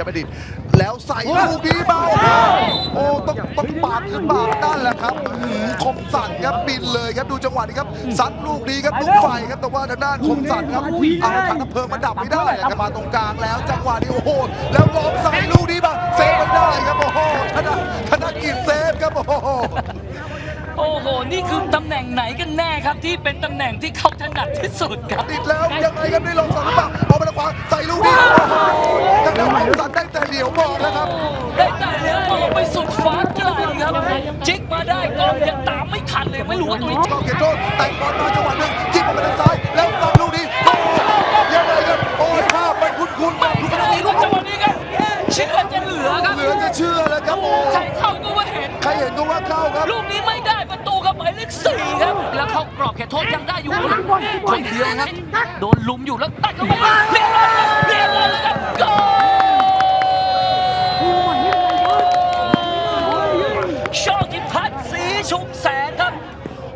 ยบัณฑิตแล้วใส่ลูกนี้มาโอ้ต้องต้องปาดหรือเปล่านั่นแหละครับอื้อหือคมสันครับบินเลยครับดูจังหวะนี้ครับซัดลูกนี้ครับลูกไฟครับแต่ว่าทางด้านคมสันครับเอาถังน้ำเพลิงมาดับไม่ได้ครับมาตรงกลางแล้วจังหวะนี้โอ้โหแล้วลองใส่ลูกนี้มาเซฟไม่ได้ครับโอ้โหธนธนกิจเซฟครับโอ้โหโอ้โห นี่คือตำแหน่งไหนกันแน่ครับที่เป็นตำแหน่งที่เขาถนัดที่สุดครับติดแล้วยังไงครับได้ลองสองหรือเปล่าเอาไปทางขวาใส่ลูกนี้โอ้โหทางด้านคมสันได้แต่เดี ยวมองแล้วครับ ได้แต่เลี้ยงมองไปสุดฟ้าไกลครับจิกมาได้กองยังตามไม่ทันเลยไม่รู้ว่าตรงนี้ก็เขตโทษแต่งบอลมาจังหวะหนึ่งจิ้มออกไปทางซ้าย แล้วตัดลูกนี้โอ้โหยังไงครับโอ้ยภาพมันคุ้นๆไม่มากทันเลยลูกจังหวะนี้ครับเชื่อจะเหลือครับเหลือจะเชื่อแล้วครับโอ้ใครเข้าก็ว่าเห็นใครเห็นก็ว่าเข้าครับลูกนี้ไม่ได้ประตูครับหมายเลขสี่ครับแล้วเขากรอบเขตโทษยังได้อยู่คนเดียวครับโดนลุมอยู่แล้วตัดเข้าไปเรียบร้อยครับเรียบร้อยแล้วครับโกลโชคกิพัฒน์สีชุมแสนครับ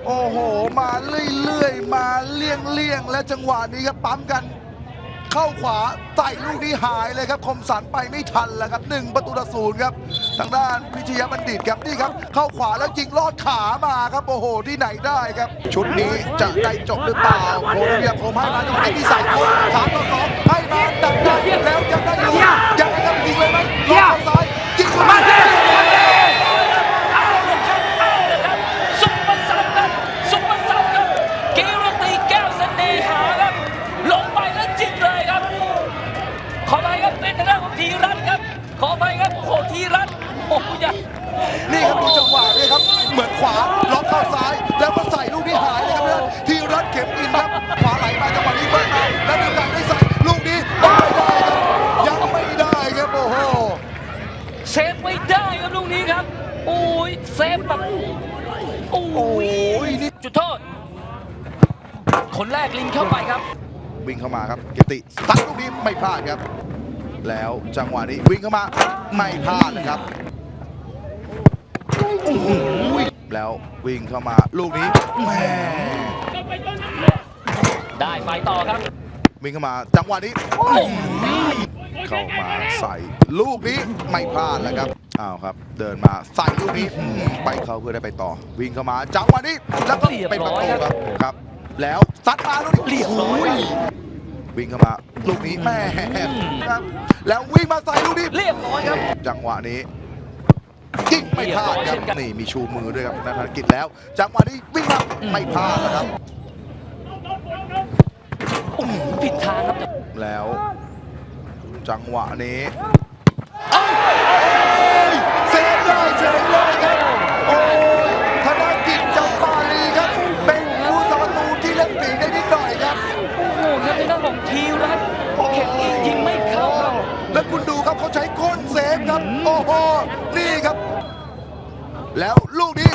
โอ้โห มาเรื่อยๆ มาเลี่ยงๆและจังหวะนี้ครับปั๊มกัน เข้าขวาใส่ลูกนี้หายเลยครับ คมสันไปไม่ทันแล้วครับหนึ่งประตูต่อศูนย์ครับทางด้านพิชยบัณฑิตครับนี่ครับ เข้าขวาแล้วยิงลอดขามาครับโอ้โหที่ไหนได้ครับ ชุดนี้จะได้จบหรือเปล่าโคเรียโคมให้มาจังหวะนี้ที่ใส่โค้งสามต่อ เซฟไม่ได้ครับลูกนี้ครับ โอ้ยเซฟแบบโอ้โอ้ยยนี่จุดโทษ คนแรกลิงเข้าไปครับ วิ่งเข้ามาครับเกยรติตัดลูกนี้ไม่พลาดครับ แล้วจังหวะนี้วิ่งเข้ามาไม่พลาดนะครับโอ้โหแล้ววิ่งเข้ามาลูกนี้แหม่ได้ไปต่อครับ วิ่งเข้ามาจังหวะนี้ เข้ามาใส่ลูกนี้ไม่พลาดแล้วครับอ้าวครับ เดินมาใส่ลูกนี้อืมไปเข้าเพื่อได้ไปต่อ วิ่งเข้ามาจังหวะนี้แล้วก็เป็นประตูครับครับ แล้วซัดมาลูกนี้เรียบร้อยโวิ่งเข้ามาลูกนี้แม่ครับแล้ววิ่งมาใส่ลูกนี้เรียบร้อยครับ จังหวะนี้ยิงไม่พลาดครับนี่มีชูมือด้วยครับนันทกิจแล้ว จังหวะนี้วิ่งมาไม่พลาดนะครับโอ้โหผิดทางครับแล้ว จังหวะนี้เซฟได้เฉยเลยครับ โอ้ยธนกิจจำปาลีครับ เป็นผู้สาประตูที่เล่นปีกได้นิดหน่อยครับ โอ้โหครับในด้านของทีรัตน์เข็มอีกยิงไม่เข้าครับแล้วคุณดูครับเขาใช้ก้นเซฟครับ โอ้โห นี่ครับ แล้วลูกนี้